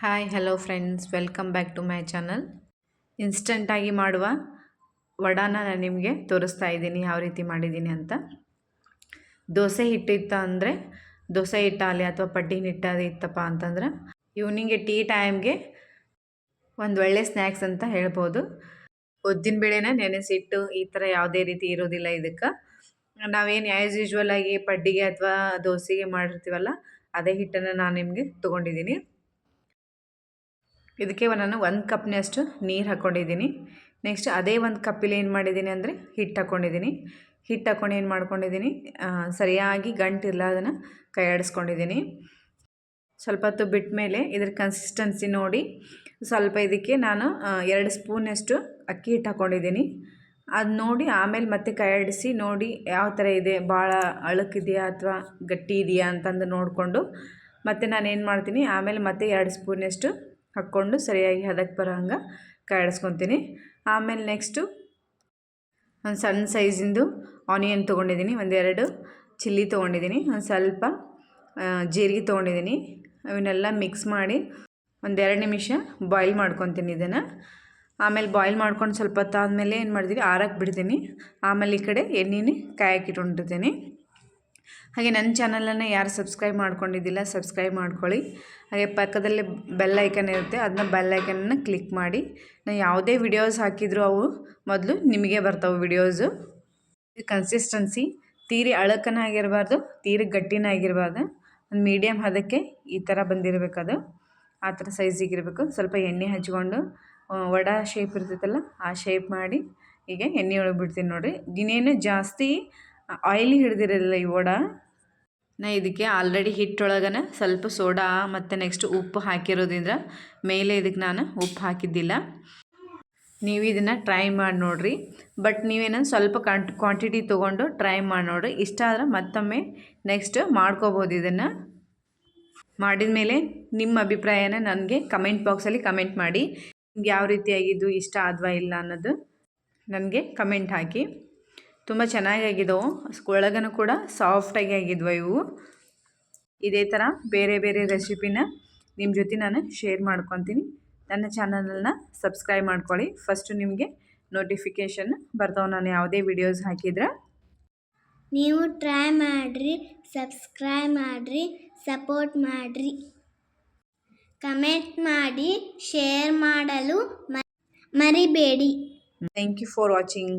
Hi hello friends welcome back to my channel ಇನ್ಸ್ಟಂಟಾಗಿ ಮಾಡುವ ವಡಾನ ನಾನು ನಿಮಗೆ ತೋರಿಸ್ತಾ ಇದ್ದೀನಿ, ಯಾವ ರೀತಿ ಮಾಡಿದ್ದೀನಿ ಅಂತ. ದೋಸೆ ಹಿಟ್ಟಿತ್ತ ಅಂದರೆ, ದೋಸೆ ಹಿಟ್ಟಾಗಲಿ ಅಥವಾ ಪಡ್ಡಿನ ಹಿಟ್ಟಾದ ಇತ್ತಪ್ಪ ಅಂತಂದ್ರೆ ಇವ್ನಿಂಗೆ ಟೀ ಟೈಮ್ಗೆ ಒಂದು ಒಳ್ಳೆ ಸ್ನ್ಯಾಕ್ಸ್ ಅಂತ ಹೇಳ್ಬೋದು. ಉದ್ದಿನ ಬೇಳೆನ ನೆನೆಸಿಟ್ಟು ಈ ಥರ ಯಾವುದೇ ರೀತಿ ಇರೋದಿಲ್ಲ ಇದಕ್ಕೆ. ನಾವೇನು ಆ್ಯಸ್ ಯೂಶ್ವಲ್ ಆಗಿ ಪಡ್ಡಿಗೆ ಅಥವಾ ದೋಸೆಗೆ ಮಾಡಿರ್ತೀವಲ್ಲ, ಅದೇ ಹಿಟ್ಟನ್ನು ನಾನು ನಿಮಗೆ ತೊಗೊಂಡಿದ್ದೀನಿ. ಇದಕ್ಕೆ ನಾನು ಒಂದು ಕಪ್ನಷ್ಟು ನೀರು ಹಾಕ್ಕೊಂಡಿದ್ದೀನಿ. ನೆಕ್ಸ್ಟ್ ಅದೇ ಒಂದು ಕಪ್ಪಲ್ಲಿ ಏನು ಮಾಡಿದ್ದೀನಿ ಅಂದರೆ ಹಿಟ್ಟು ಹಾಕ್ಕೊಂಡಿದ್ದೀನಿ. ಹಿಟ್ಟು ಹಾಕ್ಕೊಂಡು ಏನು ಮಾಡ್ಕೊಂಡಿದ್ದೀನಿ ಸರಿಯಾಗಿ ಗಂಟು ಅದನ್ನು ಕೈ ಆಡಿಸ್ಕೊಂಡಿದ್ದೀನಿ ಸ್ವಲ್ಪ ಹೊತ್ತು ಬಿಟ್ಟ ಮೇಲೆ ಇದ್ರ ಕನ್ಸಿಸ್ಟೆನ್ಸಿ ನೋಡಿ ಸ್ವಲ್ಪ ಇದಕ್ಕೆ ನಾನು ಎರಡು ಸ್ಪೂನಷ್ಟು ಅಕ್ಕಿ ಹಿಟ್ಟು ಹಾಕ್ಕೊಂಡಿದ್ದೀನಿ. ಅದು ನೋಡಿ ಆಮೇಲೆ ಮತ್ತೆ ಕೈಯಾಡಿಸಿ ನೋಡಿ ಯಾವ ಥರ ಇದೆ, ಭಾಳ ಅಳಕಿದೆಯಾ ಅಥವಾ ಗಟ್ಟಿ ಇದೆಯಾ ಅಂತಂದು ನೋಡಿಕೊಂಡು ಮತ್ತು ನಾನು ಏನು ಮಾಡ್ತೀನಿ, ಆಮೇಲೆ ಮತ್ತೆ ಎರಡು ಸ್ಪೂನಷ್ಟು ಹಾಕ್ಕೊಂಡು ಸರಿಯಾಗಿ ಹದಕ್ಕೆ ಬರೋ ಹಂಗೆ ಕಾಯಿಸ್ಕೊತೀನಿ. ಆಮೇಲೆ ನೆಕ್ಸ್ಟು ಒಂದು ಸಣ್ಣ ಸೈಜಿಂದು ಆನಿಯನ್ ತೊಗೊಂಡಿದ್ದೀನಿ, ಒಂದೆರಡು ಚಿಲ್ಲಿ ತೊಗೊಂಡಿದ್ದೀನಿ, ಒಂದು ಸ್ವಲ್ಪ ಜೀರಿಗೆ ತೊಗೊಂಡಿದ್ದೀನಿ. ಅವನ್ನೆಲ್ಲ ಮಿಕ್ಸ್ ಮಾಡಿ ಒಂದೆರಡು ನಿಮಿಷ ಬಾಯ್ಲ್ ಮಾಡ್ಕೊತೀನಿ ಇದನ್ನು. ಆಮೇಲೆ ಬಾಯ್ಲ್ ಮಾಡ್ಕೊಂಡು ಸ್ವಲ್ಪ ಹೊತ್ತಾದಮೇಲೆ ಏನು ಮಾಡ್ತೀನಿ ಆರಕ್ಕೆ ಬಿಡ್ತೀನಿ. ಆಮೇಲೆ ಈ ಕಡೆ ಎಣ್ಣೆನೇ ಕಾಯಕ್ಕೆ ಇಟ್ಕೊಂಡಿರ್ತೀನಿ. ಹಾಗೆ ನನ್ನ ಚಾನಲನ್ನು ಯಾರು ಸಬ್ಸ್ಕ್ರೈಬ್ ಮಾಡ್ಕೊಂಡಿದ್ದಿಲ್ಲ ಸಬ್ಸ್ಕ್ರೈಬ್ ಮಾಡ್ಕೊಳ್ಳಿ. ಹಾಗೆ ಪಕ್ಕದಲ್ಲಿ ಬೆಲ್ ಐಕನ್ ಇರುತ್ತೆ, ಅದನ್ನ ಬೆಲ್ ಐಕನನ್ನು ಕ್ಲಿಕ್ ಮಾಡಿ. ನಾನು ಯಾವುದೇ ವಿಡಿಯೋಸ್ ಹಾಕಿದರೂ ಅವು ಮೊದಲು ನಿಮಗೆ ಬರ್ತಾವೆ ವಿಡಿಯೋಸು ಕನ್ಸಿಸ್ಟೆನ್ಸಿ ತೀರಿ ಅಳಕನಾಗಿರಬಾರ್ದು, ತೀರಿ ಗಟ್ಟಿನಾಗಿರಬಾರ್ದು. ಒಂದು ಮೀಡಿಯಮ್ ಹದಕ್ಕೆ ಈ ಥರ ಬಂದಿರಬೇಕದು. ಆ ಥರ ಸೈಜಿಗಿರಬೇಕು ಸ್ವಲ್ಪ ಎಣ್ಣೆ ಹಚ್ಕೊಂಡು ವಡ ಶೇಪ್ ಇರ್ತೈತಲ್ಲ, ಆ ಶೇಪ್ ಮಾಡಿ. ಈಗ ಎಣ್ಣೆ ಒಳಗೆ ಬಿಡ್ತೀನಿ ನೋಡಿರಿ. ಇನ್ನೇನು ಜಾಸ್ತಿ ಆಯಿಲಿ ಹಿಡ್ದಿರಲಿಲ್ಲ ಈ ವಡ ನಾ ಇದಕ್ಕೆ ಆಲ್ರೆಡಿ ಹಿಟ್ಟೊಳಗನ ಸ್ವಲ್ಪ ಸೋಡಾ ಮತ್ತು ನೆಕ್ಸ್ಟ್ ಉಪ್ಪು ಹಾಕಿರೋದ್ರಿಂದ ಮೇಲೆ ಇದಕ್ಕೆ ನಾನು ಉಪ್ಪು ಹಾಕಿದ್ದಿಲ್ಲ. ನೀವು ಇದನ್ನು ಟ್ರೈ ಮಾಡಿ ನೋಡಿರಿ. ಬಟ್ ನೀವೇನೋ ಸ್ವಲ್ಪ ಕಾಂಟ್ ಕ್ವಾಂಟಿಟಿ ತೊಗೊಂಡು ಟ್ರೈ ಮಾಡಿ ನೋಡಿರಿ. ಇಷ್ಟ ಆದರೆ ಮತ್ತೊಮ್ಮೆ ನೆಕ್ಸ್ಟ್ ಮಾಡ್ಕೋಬೋದು ಇದನ್ನು. ಮಾಡಿದ ಮೇಲೆ ನಿಮ್ಮ ಅಭಿಪ್ರಾಯನ ನನಗೆ ಕಮೆಂಟ್ ಬಾಕ್ಸಲ್ಲಿ ಕಮೆಂಟ್ ಮಾಡಿ. ನಿಮ್ಗೆ ಯಾವ ರೀತಿಯಾಗಿದ್ದು ಇಷ್ಟ ಆದ್ವಾ ಇಲ್ಲ ಅನ್ನೋದು ನನಗೆ ಕಮೆಂಟ್ ಹಾಕಿ. ತುಂಬ ಚೆನ್ನಾಗಾಗಿದ್ದವು ಒಳಗನು ಕೂಡ ಸಾಫ್ಟಾಗಿ ಆಗಿದ್ವು ಇವು. ಇದೇ ಥರ ಬೇರೆ ಬೇರೆ ರೆಸಿಪಿನ ನಿಮ್ಮ ಜೊತೆ ನಾನು ಶೇರ್ ಮಾಡ್ಕೊತೀನಿ. ನನ್ನ ಚಾನಲನ್ನ ಸಬ್ಸ್ಕ್ರೈಬ್ ಮಾಡ್ಕೊಳ್ಳಿ. ಫಸ್ಟು ನಿಮಗೆ ನೋಟಿಫಿಕೇಷನ್ ಬರ್ತಾವೆ ನಾನು ಯಾವುದೇ ವಿಡಿಯೋಸ್ ಹಾಕಿದ್ರೆ. ನೀವು ಟ್ರೈ ಮಾಡಿರಿ ಸಬ್ಸ್ಕ್ರೈಬ್ ಮಾಡಿರಿ ಸಪೋರ್ಟ್ ಮಾಡಿರಿ. ಕಮೆಂಟ್ ಮಾಡಿ ಶೇರ್ ಮಾಡಲು ಮರಿಬೇಡಿ. Thank you for watching